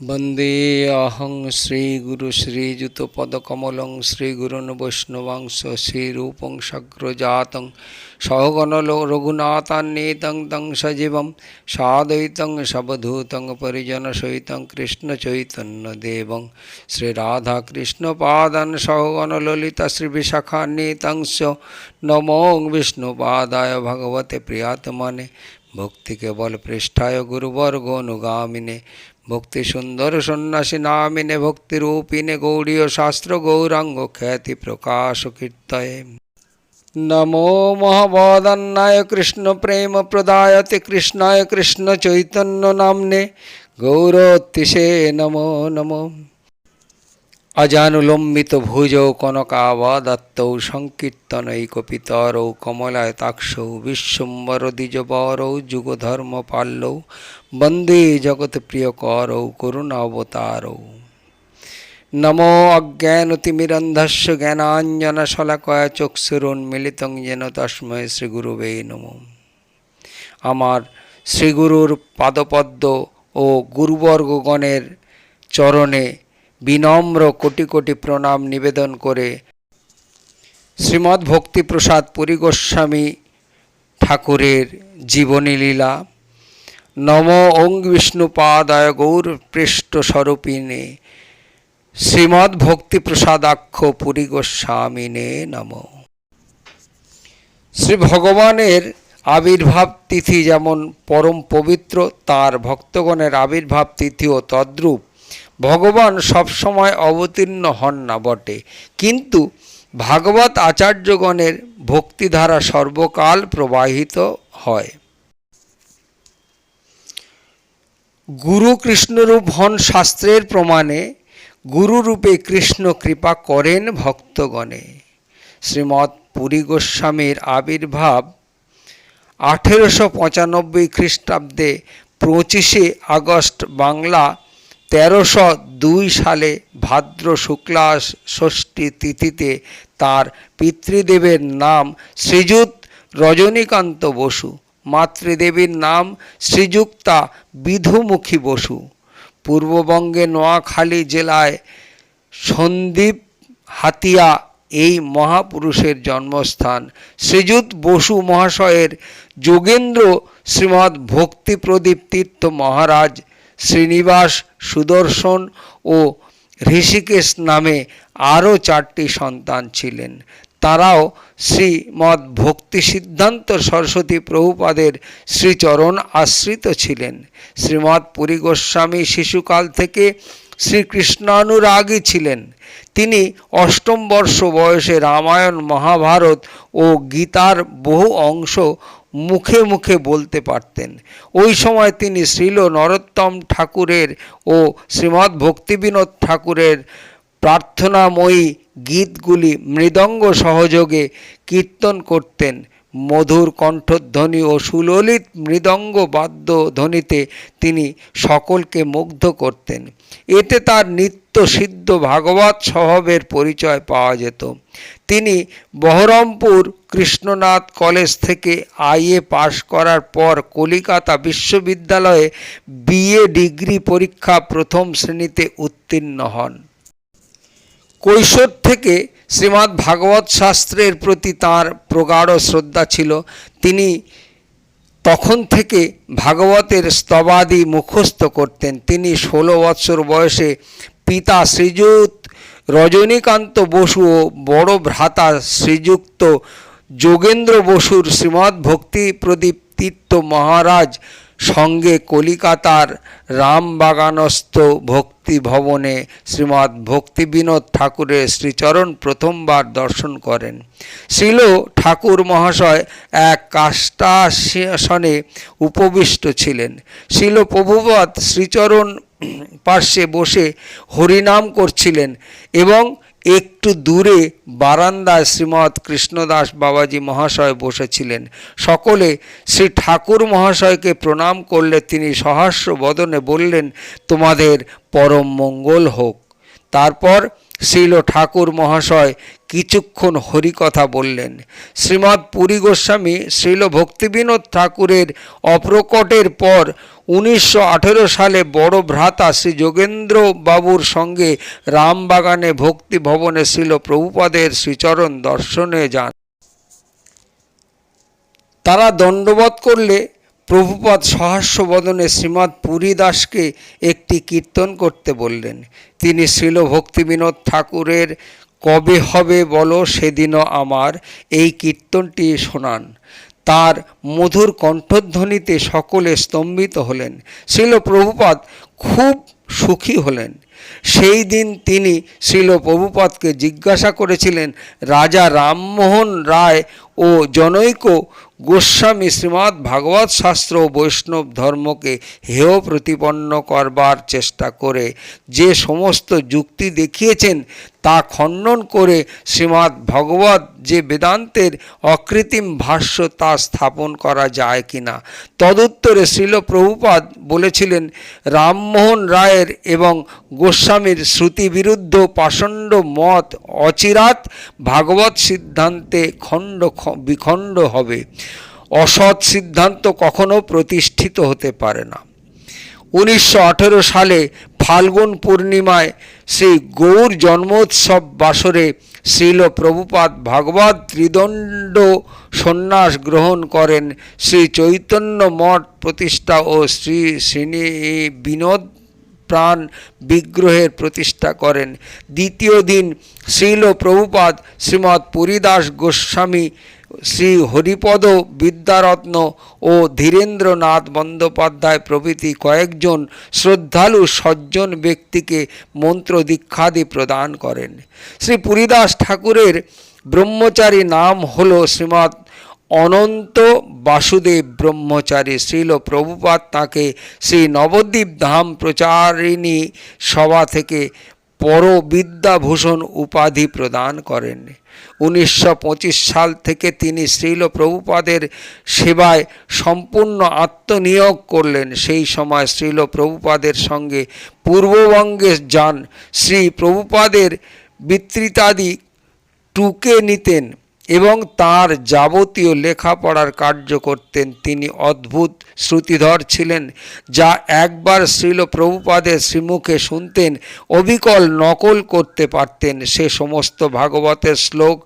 वन्दे अहं श्रीगुरुश्रीयुतपदकमलं श्रीगुरुन् वैष्णवांश श्रीरूपं शक्रजातं सहगणरघुनाथान्येतं तं सजीवं सादयितं शवधूतं परिजनसहितं कृष्णचैतन्यदेवं श्रीराधाकृष्णपादन् सहगणललितश्रीविशाखान्येतं च नमो विष्णुपादाय भगवते प्रियात्मने भक्ति केवल पृष्ठाय गुरुवर्गोनुगामिने ভক্তি সুন্দর সন্ন্যাসী নামিনে ভক্তিরূপিণে গৌড়ীয় শাস্ত্র গৌরাঙ্গ খ্যাতি প্রকাশ কীর্তয়ে। নমো মহাবদান্নায় কৃষ্ণ প্রেম প্রদায়তে কৃষ্ণায় কৃষ্ণ চৈতন্য নামনে গৌরোত্তিষে নমো নমো। অজানুলম্বিত ভুজৌ কনকাবাদত্তৌ সংকীর্তনৈকপিতরৌ কমলায়তাক্ষৌ বিশ্বম্বর দ্বিজবরৌ যুগধর্মপাল্লৌ বন্দে জগৎপ্রিয়করৌ করুণাবতারৌ নমো অজ্ঞানতিমিরন্ধস্য জ্ঞানাঞ্জনশলাকয়া চক্ষুরুন্মিলিতং যেন তস্মৈ শ্রীগুরুবে নম আমার শ্রীগুরুর পাদপদ্ম ও গুরুবর্গগণের চরণে বিনম্র কোটি কোটি প্রণাম নিবেদন করে শ্রীমদ্ ভক্তিপ্রসাদ পুরী গোস্বামী ঠাকুরের জীবনী লীলা নম ওং বিষ্ণুপাদায় গৌর পৃষ্ঠ স্বরূপিণে শ্রীমদ্ ভক্তিপ্রসাদাক্ষ পুরী গোস্বামিনে নম। শ্রী ভগবানের আবির্ভাব তিথি যেমন পরম পবিত্র, তার ভক্তগণের আবির্ভাব তিথিও তদ্রূপ। ভগবান সবসময় অবতীর্ণ হন না বটে। কিন্তু ভাগবত আচার্যগণের ভক্তিধারা সর্বকাল প্রবাহিত হয়। গুরু কৃষ্ণরূপ হন শাস্ত্রের প্রমাণে, গুরুরূপে কৃষ্ণ কৃপা করেন ভক্তগণে। শ্রীমৎ পুরী গোস্বামীর আবির্ভাব আঠেরোশো পঁচানব্বই খ্রিস্টাব্দে পঁচিশে আগস্ট বাংলা তেরোশো দুই সালে ভাদ্র শুক্লা ষষ্ঠী তিথিতে তার পিতৃদেবের নাম শ্রীযুত রজনীকান্ত বসু, মাতৃদেবীর নাম শ্রীযুক্তা বিধুমুখী বসু। পূর্ববঙ্গে নোয়াখালী জেলায় সন্দীপ হাতিয়া এই মহাপুরুষের জন্মস্থান। শ্রীযুত বসু মহাশয়ের যোগেন্দ্র শ্রীমৎ ভক্তিপ্রদীপ তীর্থ মহারাজ শ্রীনিবাস সুদর্শন ও ঋষিকেশ নামে আরও চারটি সন্তান ছিলেন। তারাও শ্রীমৎ ভক্তি সিদ্ধান্ত সরস্বতী প্রভুপাদের শ্রীচরণ আশ্রিত ছিলেন। শ্রীমৎ পুরী গোস্বামী শিশুকাল থেকে শ্রীকৃষ্ণানুরাগী ছিলেন। তিনি অষ্টম বর্ষ বয়সে রামায়ণ, মহাভারত ও গীতার বহু অংশ মুখে মুখে বলতে পারতেন। ওই সময় তিনি শ্রীল নরোত্তম ঠাকুরের ও শ্রীমৎ ভক্তিবিনোদ ঠাকুরের প্রার্থনাময়ী গীতগুলি মৃদঙ্গ সহযোগে কীর্তন করতেন। মধুর কণ্ঠধ্বনি ও সুললিত মৃদঙ্গ বাদ্য ধ্বনিতে তিনি সকলকে মুগ্ধ করতেন। এতে তার নিত্য সিদ্ধ ভাগবত স্বভাবের পরিচয় পাওয়া যেত। তিনি বহরমপুর কৃষ্ণনাথ কলেজ থেকে আইএ পাশ করার পর কলিকাতা বিশ্ববিদ্যালয়ে বিএ ডিগ্রি পরীক্ষা প্রথম শ্রেণীতে উত্তীর্ণ হন। কৈশোর থেকে শ্রীমদ্ ভাগবত শাস্ত্রের প্রতি তাঁর প্রগাঢ় শ্রদ্ধা ছিল। তিনি তখন থেকে ভাগবতের স্তবাদি মুখস্থ করতেন। তিনি ষোলো বৎসর বয়সে পিতা শ্রীযুত রজনীকান্ত বসু ও বড় ভ্রাতা শ্রীযুক্ত যোগেন্দ্র বসুর শ্রীমৎ ভক্তি প্রদীপ তীর্থ মহারাজ সঙ্গে কলিকাতার রামবাগানস্থ ভক্তি ভবনে শ্রীমৎ ভক্তি বিনোদ ঠাকুরের শ্রীচরণ প্রথমবার দর্শন করেন। শিল ঠাকুর মহাশয় এক কাষ্টাসনে উপবিষ্ট ছিলেন। শিল প্রভুপাত শ্রীচরণ পার্শ্বে বসে হরিনাম করছিলেন এবং একটু দূরে বারান্দায় শ্রীমৎ কৃষ্ণদাস বাবাজি মহাশয় বসেছিলেন। সকলে শ্রী ঠাকুর মহাশয়কে প্রণাম করলে তিনি সহাস্য বদনে বললেন, তোমাদের পরম মঙ্গল হোক। তারপর শ্রীল ঠাকুর মহাশয় কিছুক্ষণ হরিকথা বললেন, শ্রীমৎ পুরী গোস্বামী শ্রীল ভক্তিবিনোদ ঠাকুরের অপ্রকটের পর উনিশশো আঠেরো সালে বড় ভ্রাতা শ্রী যোগেন্দ্র বাবুর সঙ্গে রামবাগানে ভক্তি ভবনে শ্রীল প্রভুপাদের শ্রীচরণ দর্শনে যান। তারা দণ্ডবত করলে প্রভুপাদ সহাস্য বদনে শ্রীমৎ পুরী দাসকে একটি কীর্তন করতে বললেন। তিনি শ্রীল ভক্তিবিনোদ ঠাকুরের, কবে হবে বলো সেদিনও আমার? এই কীর্তনটি শোনান। তার মধুর কণ্ঠধ্বনিতে সকলে স্তম্ভিত হলেন। শ্রীল প্রভুপাদ খুব সুখী হলেন। সেই দিন তিনি শ্রীল প্রভুপাদকে জিজ্ঞাসা করেছিলেন, রাজা রামমোহন রায় ও জনৈক গোস্বামী শ্রীমৎ ভাগবত শাস্ত্র ও বৈষ্ণব ধর্মকে হেয় প্রতিপন্ন করবার চেষ্টা করে যে সমস্ত যুক্তি দেখিয়েছেন তা খণ্ডন করে শ্রীমৎ ভগবত যে বেদান্তের অকৃত্রিম ভাষ্য তা স্থাপন করা যায় কিনা। তদুত্তরে শ্রীল প্রভুপাদ বলেছিলেন, রামমোহন রায়ের এবং গোস্বামীর শ্রুতিবিরুদ্ধ পাষণ্ড মত অচিরাত ভাগবত সিদ্ধান্তে খণ্ড বিখণ্ড হবে। অসৎ সিদ্ধান্ত কখনো প্রতিষ্ঠিত হতে পারে না। উনিশশো আঠেরো সালে ফাল্গুন পূর্ণিমায় শ্রী গৌর জন্মোৎসব বাসরে শ্রীল প্রভুপাদ ভাগবত ত্রিদণ্ড সন্ন্যাস গ্রহণ করেন। শ্রী চৈতন্য মঠ প্রতিষ্ঠা ও শ্রী শ্রীনি বিনোদ প্রাণ বিগ্রহের প্রতিষ্ঠা করেন। দ্বিতীয় দিন শ্রীল প্রভুপাদ শ্রীমৎ পুরীদাস গোস্বামী শ্রী হরিপদ বিদ্যারত্ন ও ধীরেন্দ্রনাথ বন্দ্যোপাধ্যায় প্রভৃতি কয়েকজন শ্রদ্ধালু সজ্জন ব্যক্তিকে মন্ত্র দীক্ষাদি প্রদান করেন। শ্রী পুরীদাস ঠাকুরের ব্রহ্মচারী নাম হল শ্রীমৎ অনন্ত বাসুদেব ব্রহ্মচারী। শ্রীল প্রভুপাদ তাকে শ্রী নবদ্বীপ ধাম প্রচারিণী সভা থেকে পরবিদ্যাভূষণ উপাধি প্রদান করেন। উনিশশো পঁচিশ সাল থেকে তিনি শ্রীল প্রভুপাদের সেবায় সম্পূর্ণ আত্মনিয়োগ করলেন। সেই সময় শ্রীল প্রভুপাদের সঙ্গে পূর্ববঙ্গে যান। শ্রী প্রভুপাদের বিতৃতাদি টুকে নিতেন। এবং তার যাবতীয় লেখাপড়ার কার্য করতেন তিনি অদ্ভুত শ্রুতিধর ছিলেন, যা একবার শ্রীল প্রভুপাদের শ্রীমুখে শুনতেন, অবিকল নকল করতে পারতেন। সে সমস্ত ভাগবতের শ্লোক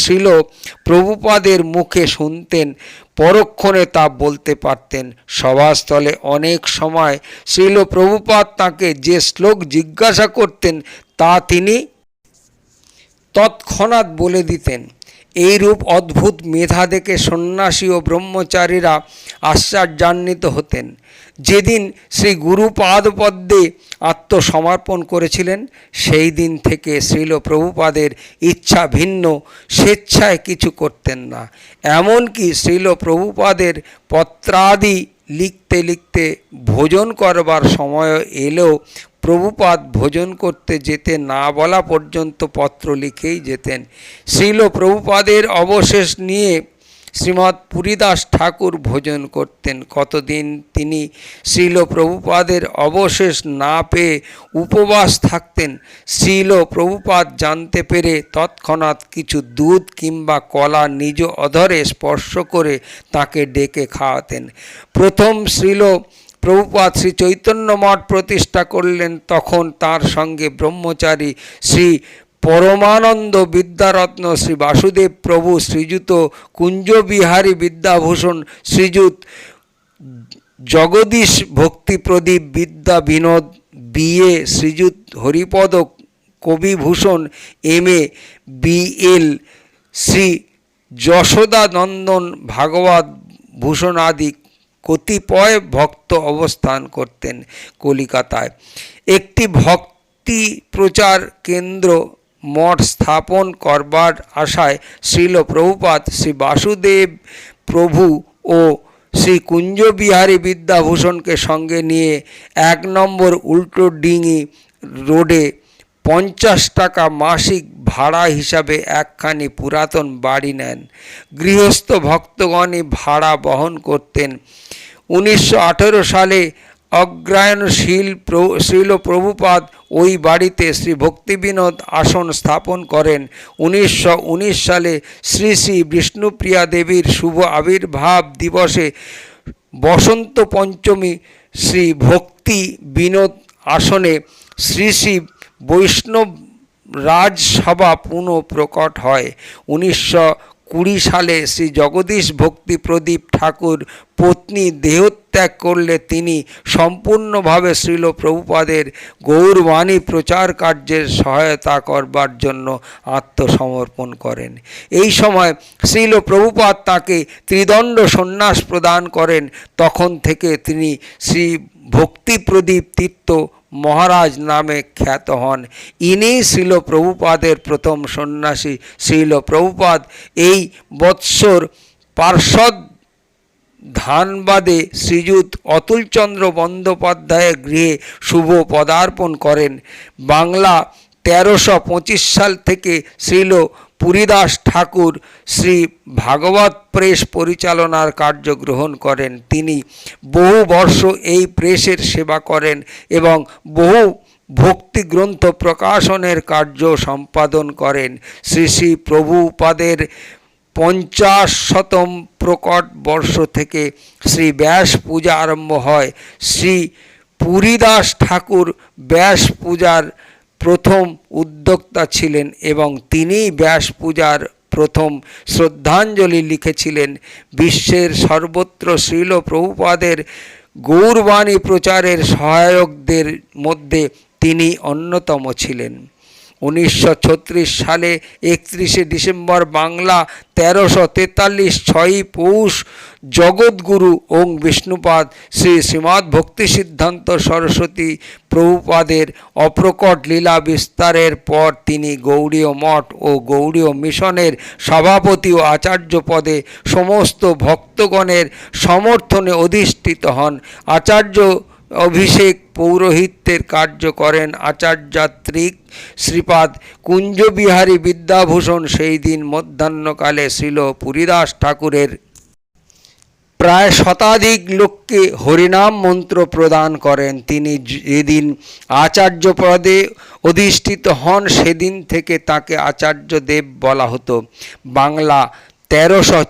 শ্রীল প্রভুপাদের মুখে শুনতেন, পরক্ষণে তা বলতে পারতেন। সভাস্থলে অনেক সময় শ্রীল প্রভুপাদ তাকে যে শ্লোক জিজ্ঞাসা করতেন, তা তিনি তৎক্ষণাৎ বলে দিতেন। এইরূপ অদ্ভুত মেধা দেখে সন্ন্যাসী ও ব্রহ্মচারীরা আশ্চর্যান্বিত হতেন। যেদিন শ্রী গুরুপাদপদ্মে আত্মসমর্পণ করেছিলেন, সেই দিন থেকে শ্রীল প্রভুপাদের ইচ্ছা ভিন্ন, স্বেচ্ছায় কিছু করতেন না। এমনকি শ্রীল প্রভুপাদের পত্রাদি লিখতে লিখতে ভোজন করবার সময় এলেও প্রভুপাদ ভোজন করতে যেতে না বলা পর্যন্ত পত্র লিখেই যেতেন। শ্রীল প্রভুপাদের অবশেষ নিয়ে শ্রীমৎ পুরীদাস ঠাকুর ভোজন করতেন। কতদিন তিনি শ্রীল প্রভুপাদের অবশেষ না পেয়ে উপবাস থাকতেন, শ্রীল প্রভুপাদ জানতে পেরে তৎক্ষণাৎ কিছু দুধ কিংবা কলা নিজ অধরে স্পর্শ করে তাকে ডেকে খাওয়াতেন। প্রথম শ্রীল প্রভুপাদ শ্রী চৈতন্য মঠ প্রতিষ্ঠা করলেন, তখন তার সঙ্গে ব্রহ্মচারী শ্রী পরমানন্দ বিদ্যারত্ন শ্রী বাসুদেব প্রভু, শ্রীযুত কুঞ্জবিহারী বিদ্যাভূষণ, শ্রীযুত জগদীশ ভক্তি প্রদীপ বিদ্যা বিনোদ, BA Shriyut Haripada কবিভূষণ M A BL Shri Jashodanandan ভাগবত ভূষণ আদি কতিপয় ভক্ত অবস্থান করতেন কলিকাতায়। একটি ভক্তি প্রচার কেন্দ্র মঠ স্থাপন করবার আশায় শ্রীল প্রভুপাদ, শ্রী বাসুদেব প্রভু ও শ্রী কুঞ্জবিহারী বিদ্যাভূষণকে সঙ্গে নিয়ে এক নম্বর উল্টো ডিঙি রোডে পঞ্চাশ টাকা মাসিক ভাড়া হিসাবে একখানি পুরাতন বাড়ি নেন। গৃহস্থ ভক্তগণই ভাড়া বহন করতেন। উনিশশো আঠেরো সালে অগ্রায়ণশীল শ্রীল প্রভুপাদ ওই বাড়িতে শ্রী ভক্তিবিনোদ আসন স্থাপন করেন। উনিশশো উনিশ সালে শ্রী শ্রী বিষ্ণুপ্রিয়া দেবীর শুভ আবির্ভাব দিবসে বসন্ত পঞ্চমী শ্রী ভক্তি বিনোদ আসনে শ্রী শ্রী বৈষ্ণব রাজসভা পুনঃ প্রকট হয়। উনিশশো কুড়ি সালে শ্রী জগদীশ ভক্তি প্রদীপ ঠাকুর পত্নী দেহত্যাগ করলে তিনি সম্পূর্ণভাবে শ্রীল প্রভুপাদের গৌরবাণী প্রচার কার্যের সহায়তা করবার জন্য আত্মসমর্পণ করেন। এই সময় শ্রীল প্রভুপাদ তাকে ত্রিদণ্ড সন্ন্যাস প্রদান করেন। তখন থেকে তিনি শ্রী ভক্তি প্রদীপ তীর্থ মহারাজ নামে খ্যাত হন। ইনি শিল প্রভুপাদের প্রথম সন্ন্যাসী। শিল প্রভুপাদ এই বৎসর পার্শ্বদ ধানবাদে শ্রীযুত অতুলচন্দ্র বন্দ্যোপাধ্যায়ের গৃহে শুভ পদার্পণ করেন। বাংলা তেরোশো সাল থেকে শ্রীল পুরীদাস ঠাকুর শ্রী ভাগবত প্রেস পরিচালনার কার্য গ্রহণ করেন। তিনি বহু বর্ষ এই প্রেসের সেবা করেন এবং বহু ভক্তি গ্রন্থ প্রকাশনের কার্য সম্পাদন করেন। শ্রী শ্রী প্রভুপাদের পঞ্চাশ শতম প্রকট বর্ষ থেকে শ্রী ব্যাস পূজা আরম্ভ হয়। শ্রী পুরীদাস ঠাকুর ব্যাস পূজার প্রথম উদ্যোক্তা ছিলেন এবং তিনিই ব্যাস পূজার প্রথম শ্রদ্ধাঞ্জলি লিখেছিলেন। বিশ্বের সর্বত্র শ্রীল প্রভুপাদের গৌরবাণী প্রচারের সহায়কদের মধ্যে তিনি অন্যতম ছিলেন। উনিশশো ছত্রিশ সালে একত্রিশে ডিসেম্বর বাংলা তেরোশো তেতাল্লিশ ছয়ই পৌষ জগৎগুরু ওং বিষ্ণুপাদ শ্রী শ্রীমৎ ভক্তি সিদ্ধান্ত সরস্বতী প্রভুপাদের অপ্রকট লীলা বিস্তারের পর তিনি গৌড়ীয় মঠ ও গৌড়ীয় মিশনের সভাপতি ও আচার্য পদে সমস্ত ভক্তগণের সমর্থনে অধিষ্ঠিত হন। আচার্য অভিষেক পৌরোহিত্যের কার্য করেন আচার্যাত্রিক শ্রীপাদ কুঞ্জবিহারী বিদ্যাভূষণ। সেই দিন মধ্যাহ্নকালে ছিল পুরীদাস ঠাকুরের প্রায় শতাধিক লোককে হরিনাম মন্ত্র প্রদান করেন। তিনি যেদিন আচার্য পদে অধিষ্ঠিত হন, সেদিন থেকে তাকে আচার্য দেব বলা হতো। বাংলা তেরোশো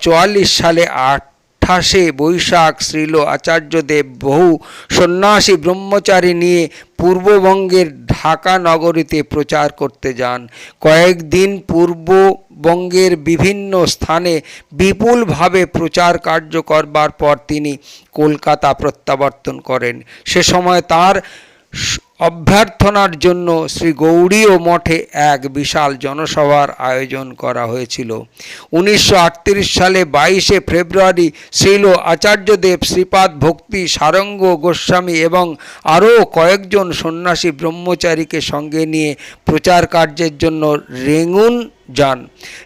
সালে আট আঠাশে বৈশাখ, শ্রীল আচার্যদেব বহু সন্ন্যাসী ব্রহ্মচারী নিয়ে পূর্ববঙ্গের ঢাকা নগরীতে প্রচার করতে যান। কয়েকদিন পূর্ববঙ্গের বিভিন্ন স্থানে বিপুলভাবে প্রচার কার্য করবার পর তিনি কলকাতা প্রত্যাবর্তন করেন। সে সময় তার অভ্যর্থনার জন্য শ্রী গৌড়ীয় মঠে এক বিশাল জনসভার আয়োজন করা হয়েছিল। উনিশশো আটত্রিশ সালে বাইশে ফেব্রুয়ারি শ্রীল আচার্যদেব শ্রীপাদ ভক্তি সারঙ্গ গোস্বামী এবং আরও কয়েকজন সন্ন্যাসী ব্রহ্মচারীকে সঙ্গে নিয়ে প্রচার কার্যের জন্য রেঙ্গুন যান।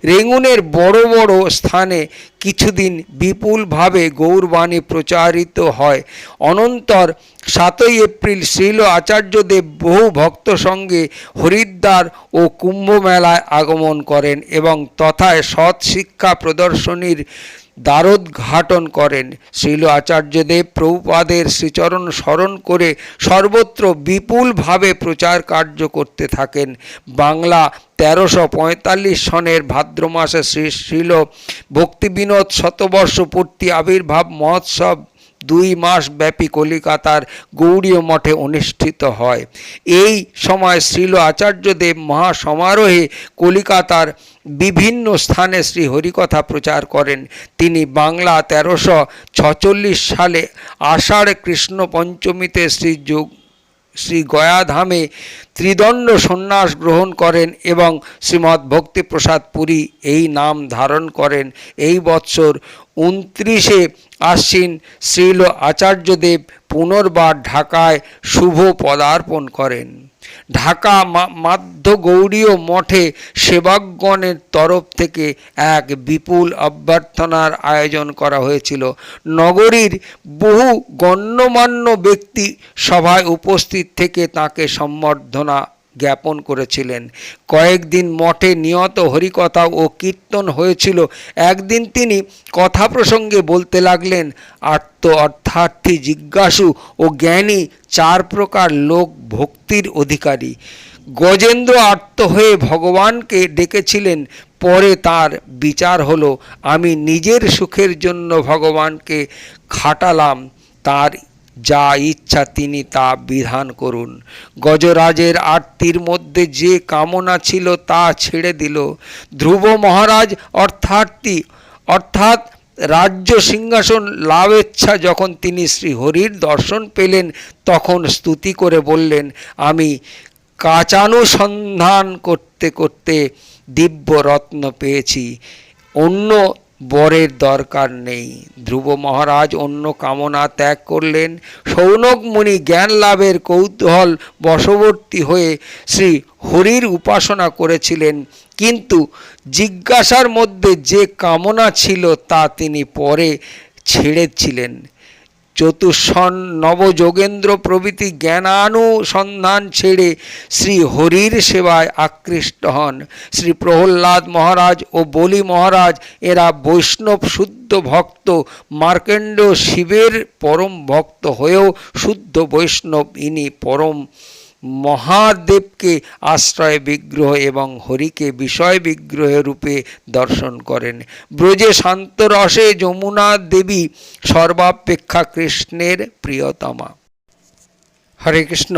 রেঙ্গুনের বড় বড় স্থানে কিছুদিন বিপুলভাবে গৌরবাণী প্রচারিত হয়। অনন্তর সাতই এপ্রিল শ্রীল আচার্যদেব বহু ভক্ত সঙ্গে হরিদ্বার ও কুম্ভমেলায় আগমন করেন এবং তথায় সৎ শিক্ষা প্রদর্শনীর দ্বারোদ্ঘাটন করেন। শ্রীল আচার্যদেব প্রভুপাদের শ্রীচরণ স্মরণ করে সর্বত্র বিপুলভাবে প্রচার কার্য করতে থাকেন। বাংলা তেরোশো পঁয়তাল্লিশ সনের ভাদ্র মাসে শ্রী শ্রীল ভক্তিবিনোদ শতবর্ষ পূর্তি আবির্ভাব মহোৎসব দুই মাস ব্যাপী কলিকাতার গৌড়ীয় মঠে অনুষ্ঠিত হয়। এই সময় শ্রীল আচার্যদেব মহাসমারোহে কলিকাতার বিভিন্ন স্থানে শ্রী হরিকথা প্রচার করেন। তিনি বাংলা তেরোশো ছচল্লিশ সালে আষাঢ় কৃষ্ণ পঞ্চমীতে শ্রী যোগ শ্রী গয়াধামে ত্রিদণ্ড সন্ন্যাস গ্রহণ করেন এবং শ্রীমৎ ভক্তিপ্রসাদ পুরী এই নাম ধারণ করেন। এই বৎসর উনত্রিশে আশ্বিন শ্রীল আচার্যদেব পুনর্বার ঢাকায় শুভ পদার্পণ করেন। ঢাকা মাধ্য গৌড়ীয় মঠে সেবাগণের তরফ থেকে এক বিপুল অভ্যর্থনার আয়োজন করা হয়েছিল। নগরীর বহু গণ্যমান্য ব্যক্তি সভায় উপস্থিত থেকে তাকে সম্বর্ধনা জ্ঞাপন করেছিলেন। কয়েকদিন মঠে নিয়ত হরিকথা ও কীর্তন হয়েছিল। একদিন তিনি কথা প্রসঙ্গে বলতে লাগলেন আত্ম অর্থার্থী, জিজ্ঞাসু ও জ্ঞানী চার প্রকার লোক ভক্তির অধিকারী। গজেন্দ্র আর্ত হয়ে ভগবানকে ডেকেছিলেন, পরে তার বিচার হলো, আমি নিজের সুখের জন্য ভগবানকে খাটালাম, তার যা ইচ্ছা তিনি তা বিধান করুন। গজরাজের আরতির মধ্যে যে কামনা ছিল তা ছেড়ে দিল। ধ্রুব মহারাজ অর্থার্থী অর্থাৎ রাজ্য সিংহাসন লাভেচ্ছা যখন তিনি শ্রী হরির দর্শন পেলেন, তখন স্তুতি করে বললেন, আমি কাচানুসন্ধান করতে করতে দিব্য রত্ন পেয়েছি। অন্য বরের দরকার নেই। ধ্রুব মহারাজ অন্য কামনা ত্যাগ করলেন। সৌনক মুনি জ্ঞান লাভের কৌতূহল বশবর্তী হয়ে শ্রী হরির উপাসনা করেছিলেন। কিন্তু জিজ্ঞাসার মধ্যে যে কামনা ছিল তা তিনি পরে ছেড়েছিলেন। চতুষ্ষণ নবযোগেন্দ্র প্রভৃতি জ্ঞানানুসন্ধান ছেড়ে শ্রী হরির সেবায় আকৃষ্ট হন। শ্রী প্রহ্লাদ মহারাজ ও বলি মহারাজ, এরা বৈষ্ণব শুদ্ধ ভক্ত মার্কেণ্ড শিবের পরম ভক্ত হয়েও শুদ্ধ বৈষ্ণব, ইনি পরম মহাদেবকে আশ্রয় বিগ্রহ এবং হরিকে বিষয় বিগ্রহ রূপে দর্শন করেন। ব্রজে শান্ত রসে যমুনা দেবী সর্বাপেক্ষা কৃষ্ণের প্রিয়তমা। হরে কৃষ্ণ,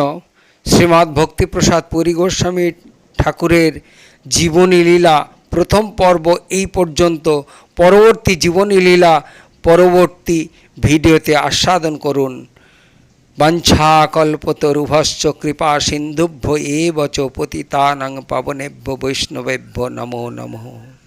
শ্রীমদ্ ভক্তিপ্রসাদ পুরী গোস্বামী ঠাকুরের জীবনী লীলা প্রথম পর্ব এই পর্যন্ত। পরবর্তী জীবনী লীলা পরবর্তী ভিডিওতে আস্বাদন করুন। বাঞ্ছাকল্পতরুভশ্চ কৃপা সিন্ধুভ্য এব চ পতিতানং পাবনেভ্য বৈষ্ণবেভ্য নমো নমঃ